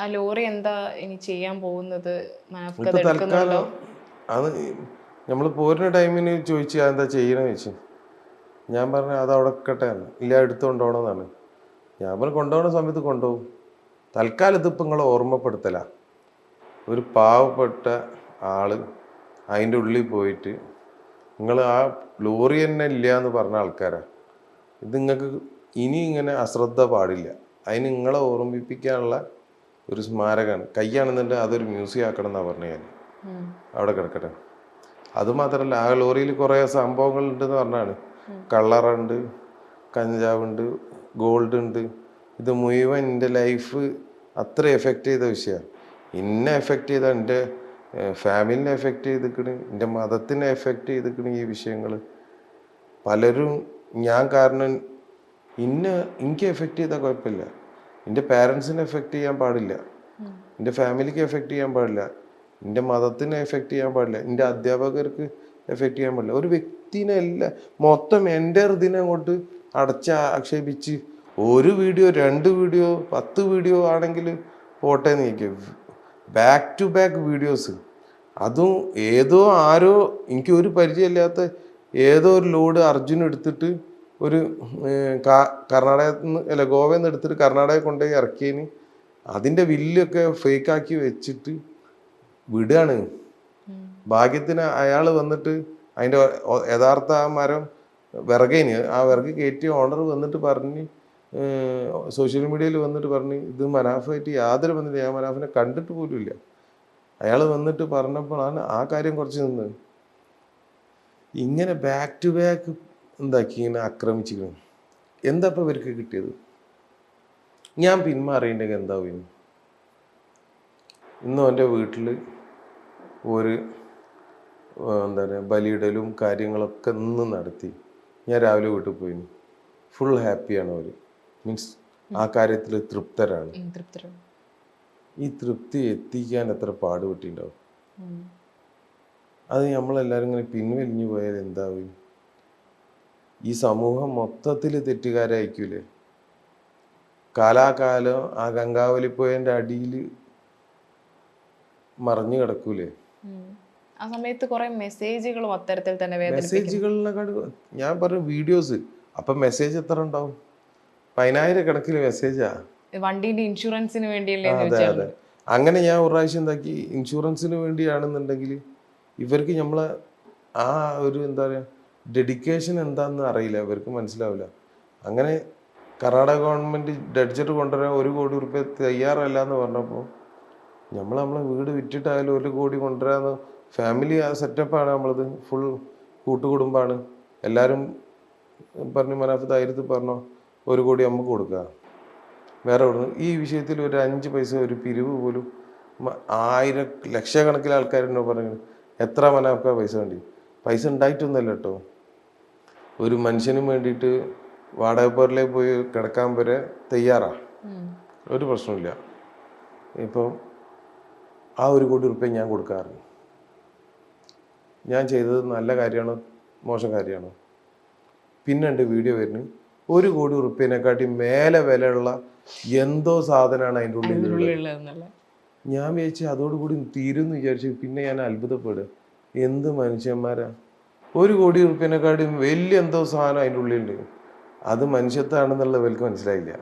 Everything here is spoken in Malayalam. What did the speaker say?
ആ ലോറി എന്താ ഇനി ചെയ്യാൻ പോകുന്നത്? ഇപ്പൊ അത് തൽക്കാലം അത് നമ്മൾ പോരുന്ന ടൈമിന് ചോദിച്ചു എന്താ ചെയ്യണമെന്ന് വെച്ചു ഞാൻ പറഞ്ഞു അത് അവിടെ നിൽക്കട്ടെ എന്ന്. ഇല്ല എടുത്ത് ഞാൻ പറഞ്ഞു കൊണ്ടുപോകുന്ന സമയത്ത് കൊണ്ടുപോകും. തൽക്കാലം ഇതിപ്പോൾ നിങ്ങളെ ഓർമ്മപ്പെടുത്തല. ഒരു പാവപ്പെട്ട ആൾ അതിന്റെ ഉള്ളിൽ പോയിട്ട് നിങ്ങൾ ആ ലോറി തന്നെ ഇല്ല എന്ന് പറഞ്ഞ ആൾക്കാരാ. ഇത് നിങ്ങൾക്ക് ഇനി ഇങ്ങനെ അശ്രദ്ധ പാടില്ല. അതിന് നിങ്ങളെ ഓർമ്മിപ്പിക്കാനുള്ള ഒരു സ്മാരകമാണ് കയ്യാണെന്നുണ്ട് അതൊരു മ്യൂസിയം ആക്കണം എന്നാണ് പറഞ്ഞു ഞാൻ. അവിടെ കിടക്കട്ടെ. അത് മാത്രമല്ല ആ ലോറിയിൽ കുറേ സംഭവങ്ങൾ ഉണ്ടെന്ന് പറഞ്ഞാണ് കള്ളറുണ്ട് കഞ്ചാവുണ്ട് ഗോൾഡ് ഉണ്ട് ഇത് മുഴുവൻ എന്റെ ലൈഫ് അത്ര എഫക്റ്റ് ചെയ്ത വിഷയമാണ്. എന്നെ എഫക്റ്റ് ചെയ്ത എന്റെ ഫാമിലിനെ എഫക്റ്റ് ചെയ്തിക്കണ് എന്റെ മതത്തിനെ എഫക്റ്റ് ചെയ്തിക്കണ് ഈ വിഷയങ്ങൾ പലരും ഞാൻ കാരണം ഇന്നെ എനിക്ക് എഫക്റ്റ് ചെയ്താൽ കുഴപ്പമില്ല. എന്റെ പാരൻസിനെ എഫക്റ്റ് ചെയ്യാൻ പാടില്ല. എന്റെ ഫാമിലിക്ക് എഫക്റ്റ് ചെയ്യാൻ പാടില്ല. എന്റെ മതത്തിനെ എഫക്റ്റ് ചെയ്യാൻ പാടില്ല. എന്റെ അധ്യാപകർക്ക് എഫക്റ്റ് ചെയ്യാൻ പാടില്ല. ഒരു വ്യക്തിനെ എല്ലാം മൊത്തം എന്റെ ഇതിനെ അങ്ങോട്ട് അടച്ച ആക്ഷേപിച്ച് ഒരു വീഡിയോ രണ്ട് വീഡിയോ പത്ത് വീഡിയോ ആണെങ്കിൽ പോട്ടെ നീക്കും ബാക്ക് ടു ബാക്ക് വീഡിയോസ് അതും ഏതോ ആരോ എനിക്ക് ഒരു പരിചയമില്ലാത്ത ഏതോ ഒരു ലോഡ് അർജുൻ എടുത്തിട്ട് ഒരു കർണാടകത്തിൽ നിന്ന് അല്ല ഗോവയിൽ നിന്ന് എടുത്തിട്ട് കർണാടക കൊണ്ടുപോയി ഇറക്കിയതിന് അതിന്റെ വില്ലൊക്കെ ഫേക്കാക്കി വെച്ചിട്ട് വിടുകയാണ് ഭാഗ്യത്തിന് അയാൾ വന്നിട്ട് അതിന്റെ യഥാർത്ഥ ആ മരം വിറകേന്. ആ വിറക് കയറ്റിയ ഓണർ വന്നിട്ട് പറഞ്ഞ് സോഷ്യൽ മീഡിയയിൽ വന്നിട്ട് പറഞ്ഞ് ഇത് മനാഫായിട്ട് യാതൊരു ബന്ധമില്ല ഞാൻ മനാഫിനെ കണ്ടിട്ട് പോലുമില്ല അയാൾ വന്നിട്ട് പറഞ്ഞപ്പോഴാണ് ആ കാര്യം കുറച്ച് നിന്നത് ഇങ്ങനെ ബാക്ക് ടു ബാക്ക് എന്താക്കി ഇങ്ങനെ ആക്രമിച്ചിരിക്കണം എന്താ ഇപ്പം ഇവർക്ക് കിട്ടിയത്? ഞാൻ പിന്മാറിയിട്ടുണ്ടെങ്കിൽ എന്താവും ഇനി ഇന്നും എന്റെ വീട്ടിൽ ഒരു എന്താ പറയുക ബലിയിടലും കാര്യങ്ങളൊക്കെ ഇന്ന് നടത്തി. ഞാൻ രാവിലെ വീട്ടിൽ പോയി ഫുൾ ഹാപ്പിയാണ് അവർ മീൻസ് ആ കാര്യത്തിൽ തൃപ്തരാണ്. ഈ തൃപ്തി എത്തിക്കാൻ എത്ര പാടുപെട്ടിണ്ടാവും? അത് നമ്മളെല്ലാവരും ഇങ്ങനെ പിൻവലിഞ്ഞു പോയാൽ എന്താവും ഈ സമൂഹം മൊത്തത്തിൽ തെറ്റുകാരായിരിക്കൂലേ കാലാകാലം ആ ഗംഗാവലിപ്പോയന്റെ അടിയിൽ മറിഞ്ഞു കിടക്കൂലേ? ആ സമയത്ത് കുറെ മെസ്സേജുകളും അത്തരത്തിൽ തന്നെ മെസ്സേജുകളിനെക്കാട്ടും മെസ്സേജുകളിനെക്കാട് ഞാൻ പറഞ്ഞു വീഡിയോസ് അപ്പം മെസ്സേജ് എത്ര ഉണ്ടാവും? പതിനായിരക്കണക്കിന് മെസ്സേജാ വണ്ടിന്റെ ഇൻഷുറൻസിന് വേണ്ടിയല്ലേ അതെ അതെ. അങ്ങനെ ഞാൻ ഒരു പ്രാവശ്യം എന്താക്കി? ഇൻഷുറൻസിന് വേണ്ടിയാണെന്നുണ്ടെങ്കിൽ ഇവർക്ക് നമ്മളെ ആ ഒരു എന്താ പറയുക ഡെഡിക്കേഷൻ എന്താണെന്ന് അറിയില്ല. ഇവർക്ക് മനസ്സിലാവില്ല. അങ്ങനെ കർണാടക ഗവൺമെന്റ് ബഡ്ജറ്റ് കൊണ്ടുവരാൻ ഒരു കോടി റുപ്യ തയ്യാറല്ല എന്ന് പറഞ്ഞപ്പോൾ നമ്മൾ നമ്മളെ വീട് വിറ്റിട്ടായാലും ഒരു കോടി കൊണ്ടുവരാന്ന് ഫാമിലി ആ സെറ്റപ്പാണ് നമ്മളത്. ഫുൾ കൂട്ടുകുടുംബാണ്. എല്ലാവരും പറഞ്ഞു മനാഫ് ധൈര്യത്തിൽ പറഞ്ഞോ ഒരു കോടി നമുക്ക് കൊടുക്കുക വേറെ എവിടെ ഈ വിഷയത്തിൽ ഒരു അഞ്ച് പൈസ ഒരു പിരിവ് പോലും ആയിരം ലക്ഷക്കണക്കിന് ആൾക്കാരെന്നോ പറഞ്ഞു എത്ര മനാഫ്ക പൈസ വേണ്ടി? പൈസ ഉണ്ടായിട്ടൊന്നുമല്ല കേട്ടോ. ഒരു മനുഷ്യനും വേണ്ടിയിട്ട് വാടകപ്പോരിലേക്ക് പോയി കിടക്കാൻ വരെ തയ്യാറാ. ഒരു പ്രശ്നമില്ല ഇപ്പം ആ ഒരു കോടി റുപ്യ ഞാൻ കൊടുക്കാറുണ്ട് ഞാൻ ചെയ്തത് നല്ല കാര്യമാണോ മോശം കാര്യമാണോ. പിന്നെ എന്റെ വീഡിയോ വരുന്നു. ഒരു കോടി റുപ്യനെക്കാട്ടി മേലെ വിലയുള്ള എന്തോ സാധനമാണ് അതിന്റെ ഉള്ളിൽ ഞാൻ വിചാരിച്ചു അതോടുകൂടി തീരുമെന്ന് വിചാരിച്ചു. പിന്നെ ഞാൻ അത്ഭുതപ്പെടുക. എന്ത് മനുഷ്യന്മാരാ? ഒരു കോടി റുപ്യനെക്കാട്ടിയും വലിയ എന്തോ സാധനം അതിന്റെ ഉള്ളിലുണ്ട്. അത് മനുഷ്യത്താണെന്നുള്ളവർക്ക് മനസ്സിലായില്ല.